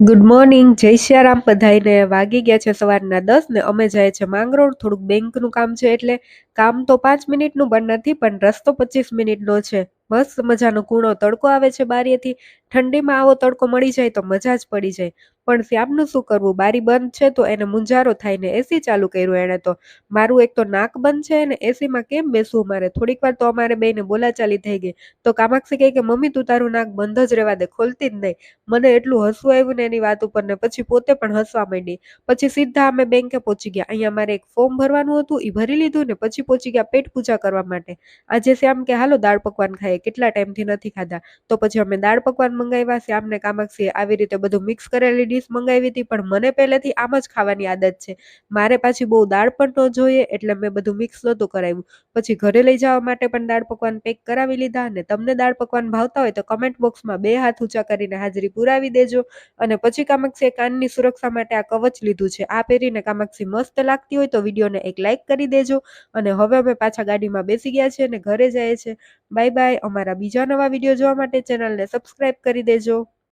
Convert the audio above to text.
Good morning જય શ્યારામ. બધાયને વાગી ગયા છે સવારના દસ ને અમે જાય છે માંગરોળ. થોડુંક બેંકનું કામ છે એટલે કામ તો પાંચ મિનિટનું પણ નથી, પણ રસ્તો પચીસ મિનિટનો છે. મસ્ત મજાનો કૂણો તડકો આવે છે બારીએથી. ઠંડીમાં આવો તડકો મળી જાય તો મજા જ પડી જાય. પણ શ્યામનું શું કરવું? બારી બંધ છે તો એને મુંજારો થાય ને એસી ચાલુ કર્યું એણે તો. મારું એક તો નાક બંધ છે ને એસીમાં કેમ બેસવું મારે? થોડીક વાર તો અમારે બેને બોલાચાલી થઈ ગઈ. તો કામાક્ષી કહે કે, મમ્મી, તું તારું નાક બંધ જ રહેવા દે, ખોલતી જ નહીં. મને એટલું હસવું આવ્યું ને એની વાત ઉપર ને પછી પોતે પણ હસવા માંડી. પછી સીધા અમે બેંકે પહોંચી ગયા. અહીંયા મારે એક ફોર્મ ભરવાનું હતું એ ભરી લીધું ને પછી પહોંચી ગયા પેટ પૂજા કરવા માટે. આજે શ્યામ કે, હાલો, દાળ પકવાન ખાઈએ. કેટલા ટાઈમથી નથી ખાધા? તો પછી અમે દાળ પકવાન મંગાવ્યા. શ્યામને કામાક્ષીએ આવી રીતે બધું મિક્સ કરેલી ડીશ મંગાવી હતી, પણ મને પહેલેથી આમ જ ખાવાની આદત છે. મારે પાછી બહુ દાળ પણ ન જોઈએ, એટલે મેં બધું મિક્સ નહોતું કરાવ્યું. પછી ઘરે લઈ જવા માટે પણ દાળ પકવાન પેક કરાવી લીધા અને તમને દાળ પકવાન ભાવતા હોય તો કમેન્ટ બોક્સમાં બે હાથ ઊંચા કરીને હાજરી પુરાવી દેજો. અને પછી કામાક્ષીએ કાનની સુરક્ષા માટે આ કવચ લીધું છે. આ પહેરીને કામાક્ષી મસ્ત લાગતી હોય તો વિડીયોને એક લાઇક કરી દેજો અને હવે અમે પાછા ગાડીમાં બેસી ગયા છીએ અને ઘરે જઈએ છીએ. બાય બાય અમારા બીજા નવા વીડિયો જોવા માટે ચેનલને સબસ્ક્રાઈબ કરી દેજો.